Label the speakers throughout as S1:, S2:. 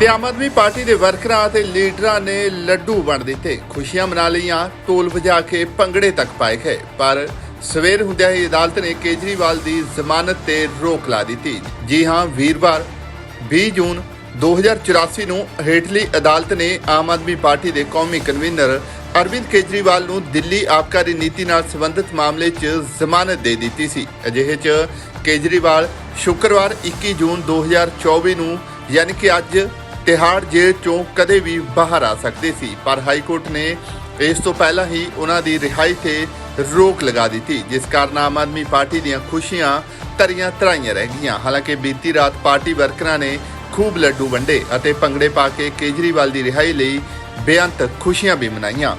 S1: ਤੇ ਆਮ ਆਦਮੀ ਪਾਰਟੀ ਦੇ ਵਰਕਰਾਂ ਅਤੇ ਲੀਡਰਾਂ ਨੇ ਲੱਡੂ ਵੰਡ ਦਿੱਤੇ। ਖੁਸ਼ੀਆਂ ਮਨਾ ਲਈਆਂ, ਢੋਲ ਵਜਾ ਕੇ ਭੰਗੜੇ ਤੱਕ ਪਾਏ ਗਏ। ਪਰ ਸਵੇਰ ਹੁੰਦਿਆਂ ਹੀ ਅਦਾਲਤ ਨੇ ਕੇਜਰੀਵਾਲ ਦੀ ਜ਼ਮਾਨਤ ਤੇ ਰੋਕ ਲਾ ਦਿੱਤੀ। ਜੀ ਹਾਂ, ਵੀਰਵਾਰ 20 ਜੂਨ 2084 ਨੂੰ ਹੇਠਲੀ ਅਦਾਲਤ ਨੇ ਆਮ ਆਦਮੀ ਪਾਰਟੀ ਦੇ ਕੌਮੀ ਕਨਵੀਨਰ ਅਰਵਿੰਦ ਕੇਜਰੀਵਾਲ ਨੂੰ ਦਿੱਲੀ ਆਬਕਾਰੀ ਨੀਤੀ ਨਾਲ ਸੰਬੰਧਿਤ ਮਾਮਲੇ 'ਚ ਜ਼ਮਾਨਤ ਦੇ ਦਿੱਤੀ ਸੀ। ਅਜਿਹੇ 'ਚ ਕੇਜਰੀਵਾਲ ਸ਼ੁੱਕਰਵਾਰ 21 ਜੂਨ 2024 ਨੂੰ, ਯਾਨੀ ਕਿ ਅੱਜ ਤਿਹਾੜ ਜੇਲ੍ਹ 'ਚੋਂ ਕਦੇ ਵੀ ਬਾਹਰ ਆ ਸਕਦੇ ਸੀ, ਪਰ ਹਾਈ ਕੋਰਟ ਨੇ ਇਸ ਤੋਂ ਪਹਿਲਾਂ ਹੀ ਉਹਨਾਂ ਦੀ ਰਿਹਾਈ ਤੇ ਰੋਕ ਲਗਾ ਦਿੱਤੀ, ਜਿਸ ਕਾਰਨ ਆਮ ਆਦਮੀ ਪਾਰਟੀ ਦੀਆਂ ਖੁਸ਼ੀਆਂ ਤਰੀਆਂ ਤਰਾਈਆਂ ਰਹਿ ਗਈਆਂ। ਹਾਲਾਂਕਿ ਬੀਤੀ ਰਾਤ ਪਾਰਟੀ ਵਰਕਰਾਂ ਨੇ ਖੂਬ ਲੱਡੂ ਵੰਡੇ ਅਤੇ ਭੰਗੜੇ ਪਾ ਕੇ ਕੇਜਰੀਵਾਲ ਦੀ ਰਿਹਾਈ ਲਈ ਬੇਅੰਤ ਖੁਸ਼ੀਆਂ ਵੀ ਮਨਾਈਆਂ।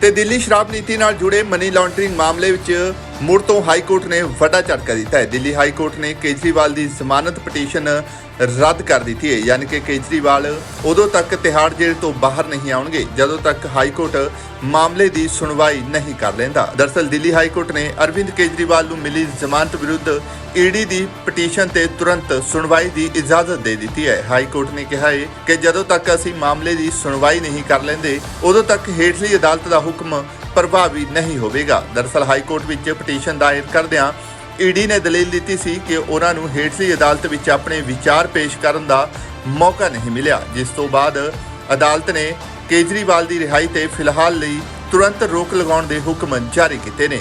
S1: ਤੇ ਦਿੱਲੀ ਸ਼ਰਾਬ ਨੀਤੀ ਨਾਲ ਜੁੜੇ ਮਨੀ ਲਾਂਡਰਿੰਗ ਮਾਮਲੇ ਵਿੱਚ ਮੁੜ ਤੋਂ ਹਾਈ ਕੋਰਟ ਨੇ ਵੱਡਾ ਝਟਕਾ ਦਿੱਤਾ ਹੈ। ਦਿੱਲੀ ਹਾਈ ਕੋਰਟ ਨੇ ਕੇਜਰੀਵਾਲ ਦੀ ਜ਼ਮਾਨਤ ਪਟੀਸ਼ਨ ਰੱਦ ਕਰ ਦਿੱਤੀ ਹੈ। ਯਾਨੀ ਕਿ ਕੇਜਰੀਵਾਲ ਉਦੋਂ ਤੱਕ ਤਿਹਾੜ ਜੇਲ੍ਹ ਤੋਂ ਬਾਹਰ ਨਹੀਂ ਆਉਣਗੇ, ਜਦੋਂ ਤੱਕ ਹਾਈ ਕੋਰਟ ਮਾਮਲੇ ਦੀ ਸੁਣਵਾਈ ਨਹੀਂ ਕਰ ਲੈਂਦਾ। ਦਰਸਲ ਦਿੱਲੀ ਹਾਈ ਕੋਰਟ ਨੇ ਅਰਵਿੰਦ ਕੇਜਰੀਵਾਲ ਨੂੰ ਮਿਲੀ ਜ਼ਮਾਨਤ ਵਿਰੁੱਧ ਈਡੀ ਦੀ ਪਟੀਸ਼ਨ ਤੇ ਤੁਰੰਤ ਸੁਣਵਾਈ ਦੀ ਇਜਾਜ਼ਤ ਦੇ ਦਿੱਤੀ ਹੈ। ਹਾਈ ਕੋਰਟ ਨੇ ਕਿਹਾ ਹੈ ਕਿ ਜਦੋਂ ਤੱਕ ਅਸੀਂ ਮਾਮਲੇ ਦੀ ਸੁਣਵਾਈ ਨਹੀਂ ਕਰ ਲੈਂਦੇ, ਉਦੋਂ ਤੱਕ ਹੇਠਲੀ ਅਦਾਲਤ ਦਾ ਹੁਕਮ ਪ੍ਰਭਾਵੀ ਨਹੀਂ ਹੋਵੇਗਾ। ਦਰਸਲ ਹਾਈ ਕੋਰਟ ਵਿੱਚ ਪਟੀਸ਼ਨ ਦਾਇਰ ਕਰਦਿਆਂ ਈਡੀ ਨੇ ਦਲੀਲ ਦਿੱਤੀ ਸੀ ਕਿ ਉਹਨਾਂ ਨੂੰ ਹੇਠਲੀ ਅਦਾਲਤ ਵਿੱਚ ਆਪਣੇ ਵਿਚਾਰ ਪੇਸ਼ ਕਰਨ ਦਾ ਮੌਕਾ ਨਹੀਂ ਮਿਲਿਆ, ਜਿਸ ਤੋਂ ਬਾਅਦ ਅਦਾਲਤ ਨੇ ਕੇਜਰੀਵਾਲ ਦੀ ਰਿਹਾਈ ਤੇ ਫਿਲਹਾਲ ਲਈ ਤੁਰੰਤ ਰੋਕ ਲਗਾਉਣ ਦੇ ਹੁਕਮ ਜਾਰੀ ਕੀਤੇ ਨੇ।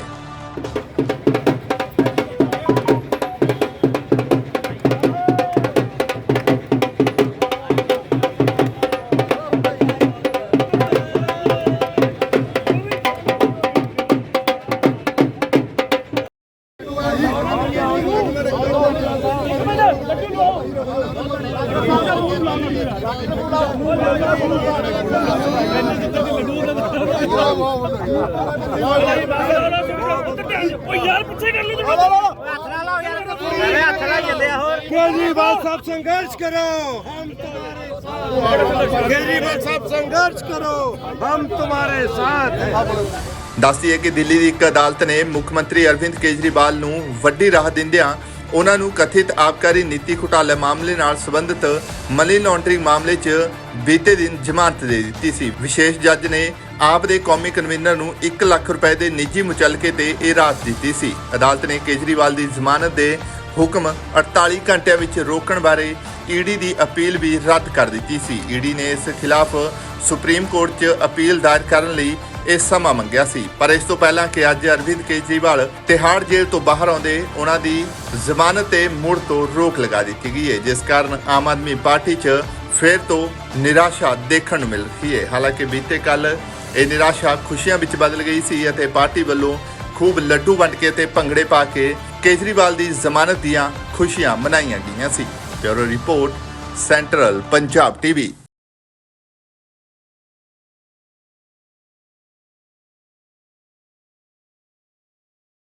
S2: ਓ ਯਾਰ ਪਿੱਛੇ ਕਰ ਲਈ ਤੂੰ
S3: ਹੱਥ ਨਾਲ ਲਾਓ ਯਾਰ ਮੇਰੇ ਹੱਥ ਨਾਲ ਚੱਲਿਆ ਹੋਰ
S4: केजरीवाल साहब संघर्ष करो हम तुम्हारे साथ केजरीवाल साहब संघर्ष करो हम तुम्हारे साथ हैं
S1: ਦੱਸਦੀ ਹੈ ਕਿ ਦਿੱਲੀ ਦੀ ਇੱਕ ਅਦਾਲਤ ਨੇ ਮੁੱਖ ਮੰਤਰੀ ਅਰਵਿੰਦ ਕੇਜਰੀਵਾਲ ਨੂੰ ਵੱਡੀ ਰਾਹਤ ਦਿੰਦਿਆਂ ਉਹਨਾਂ ਨੂੰ ਕਥਿਤ ਆਬਕਾਰੀ ਨੀਤੀ ਘੁਟਾਲੇ ਮਾਮਲੇ ਨਾਲ ਸੰਬੰਧਿਤ ਮਨੀ ਲਾਂਡਰਿੰਗ ਮਾਮਲੇ 'ਚ ਬੀਤੇ ਦਿਨ ਜ਼ਮਾਨਤ ਦੇ ਦਿੱਤੀ ਸੀ। ਵਿਸ਼ੇਸ਼ ਜੱਜ ਨੇ ਆਪ ਦੇ ਕੌਮੀ ਕਨਵੀਨਰ ਨੂੰ 1 ਲੱਖ ਰੁਪਏ ਦੇ ਨਿੱਜੀ ਮੁਚਲਕੇ ਤੇ ਇਹ ਰਾਤ ਦਿੱਤੀ ਸੀ। ਅਦਾਲਤ ਨੇ ਕੇਜਰੀਵਾਲ ਦੀ ਜ਼ਮਾਨਤ ਦੇ ਹੁਕਮ 48 ਘੰਟਿਆਂ ਵਿੱਚ ਰੋਕਣ ਬਾਰੇ ਈਡੀ ਦੀ ਅਪੀਲ ਵੀ ਰੱਦ ਕਰ ਦਿੱਤੀ ਸੀ। ਈਡੀ ਨੇ ਇਸ ਖਿਲਾਫ ਸੁਪਰੀਮ ਕੋਰਟ 'ਚ ਅਪੀਲ ਦਾਇਰ ਕਰਨ ਲਈ ਇਹ ਸਮਾਂ ਮੰਗਿਆ ਸੀ। ਪਰ ਇਸ ਤੋਂ ਪਹਿਲਾਂ ਕਿ ਅੱਜ ਅਰਵਿੰਦ ਕੇਜਰੀਵਾਲ ਤਿਹਾੜ ਜੇਲ੍ਹ ਤੋਂ ਬਾਹਰ ਆਉਂਦੇ, ਉਹਨਾਂ ਦੀ ਜ਼ਮਾਨਤ ਤੇ ਮੁੜ ਤੋਂ ਰੋਕ ਲਗਾ ਦਿੱਤੀ ਗਈ ਹੈ, ਜਿਸ ਕਾਰਨ ਆਮ ਆਦਮੀ ਪਾਰਟੀ 'ਚ ਫਿਰ ਤੋਂ ਨਿਰਾਸ਼ਾ ਦੇਖਣ ਨੂੰ ਮਿਲ ਰਹੀ ਹੈ। ਹਾਲਾਂਕਿ ਬੀਤੇ ਕੱਲ ਇਹ ਨਿਰਾਸ਼ਾ ਖੁਸ਼ੀਆਂ ਵਿੱਚ ਬਦਲ ਗਈ ਸੀ ਅਤੇ ਪਾਰਟੀ ਵੱਲੋਂ ਖੂਬ ਲੱਡੂ ਵੰਡ ਕੇ ਤੇ ਭੰਗੜੇ ਪਾ ਕੇ ਕੇਜਰੀਵਾਲ ਦੀ ਜ਼ਮਾਨਤ ਦੀਆਂ ਖੁਸ਼ੀਆਂ ਮਨਾਈਆਂ ਗਈਆਂ ਸੀ। Bureau report, central Punjab TV.